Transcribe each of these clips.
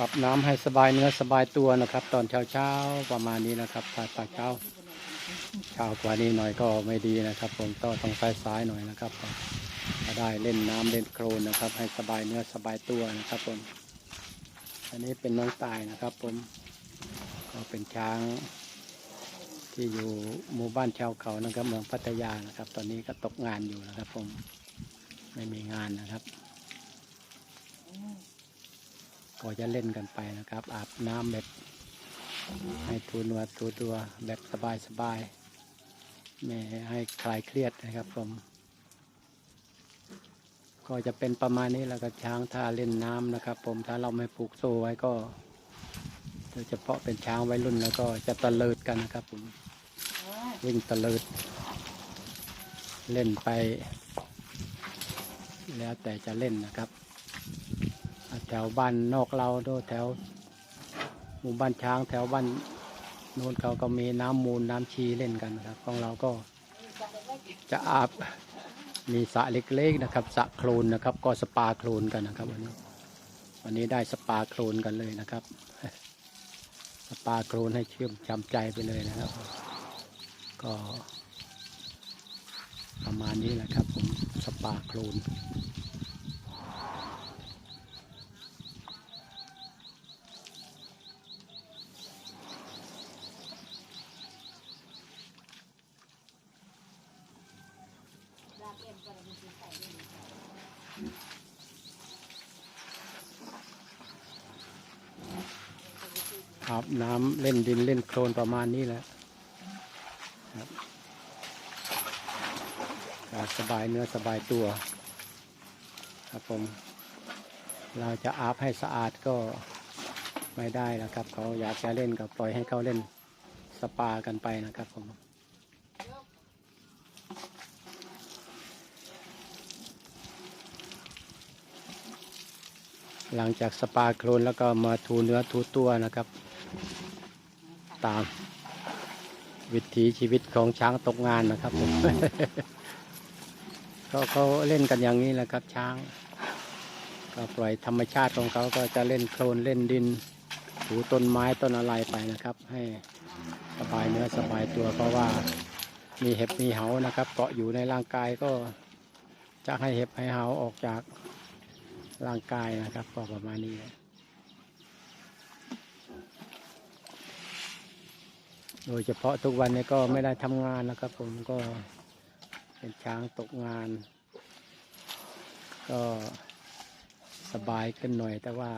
อาบน้ำให้สบายเนื้อสบายตัวนะครับ ตอนเช้าเช้าประมาณนี้นะครับถ้าตอนเช้าเช้ากว่านี้หน่อยก็ไม่ดีนะครับ ผมต้องต้องสายสายหน่อยนะครับก็ได้เล่นน้ำเล่นโคลนนะครับ ให้สบายเนื้อสบายตัวนะครับผมอันนี้เป็นน้องตายนะครับ ผมก็เป็นช้างที่อยู่หมู่บ้านชาวเขานะครับเมืองพัทยานะครับ ตอนนี้ก็ตกงานอยู่นะครับ ผมไม่มีงานนะครับ ก็จะเล่นกันไปนะครับ อาบน้ำแบบให้ทูนัวทูตัวแบบสบายสบายๆไม่ให้คลายเครียดนะครับผม ก็จะเป็นประมาณนี้แล้วก็ช้างถ้าเล่นน้ำนะครับ ผมถ้าเราไม่ผูกโซ่ไว้ก็โดยเฉพาะเป็นช้างไวรุ่นแล้วก็จะตะเลิดกันนะครับผมวิ่งตะเลิด เล่นไป แล้วแต่จะเล่นนะครับ แถวบ้านนอกเราด้วยแถวหมู่บ้านช้างแถวบ้านโน้นเขาก็มีน้ำมูลน้ำชีเล่นกันนะครับ ของเราก็จะอาบมีสระเล็กๆนะครับสระโคลนนะครับ ก็สปาโคลนกันนะครับวันนี้ วันนี้ได้สปาโคลนกันเลยนะครับ สปาโคลนให้เชื่อมจำใจไปเลยนะครับ ก็ประมาณนี้แหละครับผมสปาโคลน อาบน้ำเล่นดินเล่นโคลนประมาณนี้แหละครับสบายเนื้อสบายตัว ครับผม เราจะอาบให้สะอาดก็ไม่ได้นะครับ เขาอยากจะเล่นก็ปล่อยให้เขาเล่นสปากันไปนะครับผม หลังจากสปาโคลนแล้วก็มาทูเนื้อทูตัวนะครับ ตามวิถีชีวิตของช้างตกงานนะครับผมก็เขาเล่นกันอย่างนี้แหละครับ ช้าง ก็ปล่อยธรรมชาติของเขาก็จะเล่นโคลนเล่นดินถูต้นไม้ต้นอะไรไปนะครับ ให้สบายเนื้อสบายตัวเพราะว่ามีเห็บมีเหานะครับ เกาะอยู่ในร่างกายก็จะให้เห็บให้เหาออกจาก ร่างกายนะครับ ก็ประมาณนี้โดยเฉพาะทุกวันนี้ก็ไม่ได้ทำงานนะครับ ผมก็เป็นช้างตกงาน ก็สบายขึ้นหน่อย แต่ว่า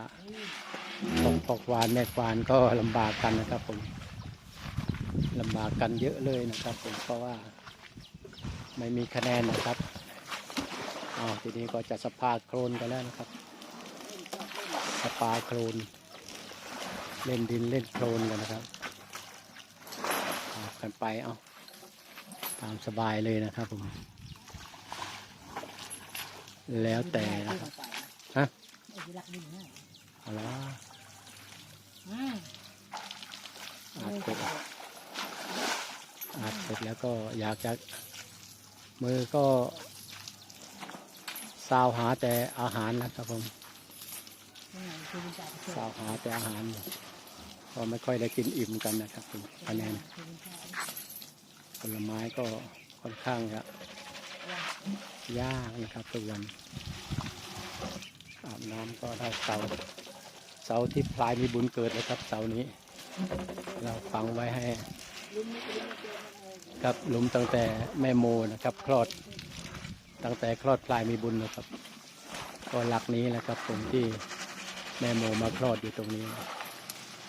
พวกพวกวานแม่ควานก็ลำบากกันนะครับ ผมลำบากกันเยอะเลยนะครับ ผมเพราะว่าไม่มีคะแนนนะครับ อ๋อทีนี้ก็จะสปาโครนกันแล้วนะครับ สปาโครน เล่นดินเล่นโครนกันนะครับกันไปเอาตามสบายเลยนะครับผม แล้วแต่นะครับฮะเอาละอาบเสร็จอาบเสร็จแล้วก็อยากจะมือก็ สาวหาแต่อาหารนะครับผมสาวหาแต่อาหารก็ไม่ค่อยได้กินอิ่มกันนะครับผมคะแนนผลไม้ก็ค่อนข้างจะยากนะครับทุกวันอาบน้ำก็ได้เสาร์เสาร์ที่พลายมีบุญเกิดนะครับเสาร์นี้ เราฝังไว้ให้ ครับหลุมตั้งแต่แม่โมนะครับ คลอด ตั้งแต่คลอดพลายมีบุญนะครับ ก็หลักนี้แหละครับ ผมที่แม่โมมาคลอดอยู่ตรงนี้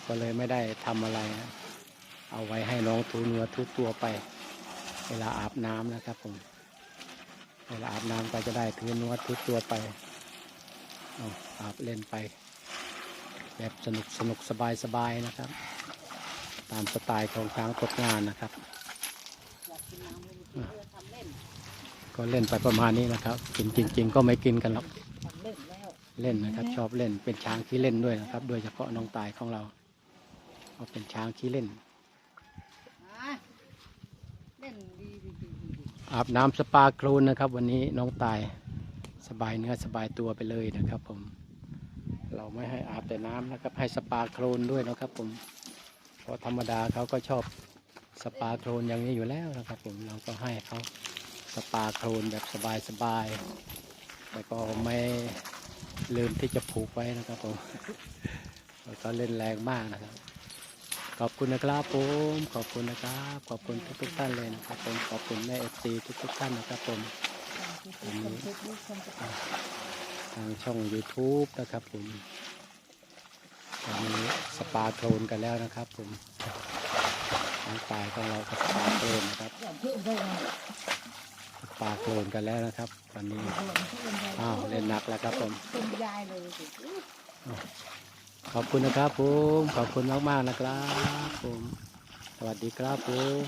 ก็เลยไม่ได้ทำอะไรนะเอาไว้ให้น้องทูเนื้อทุกตัวไป เวลาอาบน้ำนะครับ ผม เวลาอาบน้ำก็จะได้ทูเนื้อทุกตัวไปอาอาบเล่นไป แบบสนุกสนุกสบายสบายนะครับ ตามสไตล์ของช้างตกงานนะครับ ก็เล่นไปประมาณนี้นะครับ กินจริง ๆ ก็ไม่กินกันหรอกเล่นนะครับ ชอบเล่นเป็นช้างที่เล่นด้วยนะครับ โดยเฉพาะน้องตายของเราก็เป็นช้างที่เล่น อาบน้ำสปาโคลนนะครับ วันนี้น้องตายสบายเนื้อสบายตัวไปเลยนะครับผม เราไม่ให้อาบแต่น้ำนะครับ ให้สปาโครนด้วยนะครับผมเพราะธรรมดาเขาก็ชอบสปาโครนอย่างนี้อยู่แล้วนะครับผมเราก็ให้เขา สปาโครนแบบสบายๆแต่ก็ไม่ลืมที่จะผูกไว้นะครับผมแล้วก็เล่นแรงมากนะครับ ขอบคุณนะครับผมขอบคุณนะครับ ขอบคุณทุกๆท่านเลยนะครับผมขอบคุณแม่เอฟซีทุกๆท่านนะครับผมคนเฟซบุ๊กคนจะทางช่อง YouTube นะครับผมตอนนี้สปาโครนกันแล้วนะครับผมทางฝ่ายของเราก็สปาโครนนะครับ เพื่อนได้ไงสปาโครนกันแล้วนะครับตอนนี้เพื่อนเพื่อนได้อ้าวเล่นหนักแล้วครับผมเป็นยายเลยสิขอบคุณนะครับผมขอบคุณมากๆนะครับผมสวัสดีครับผม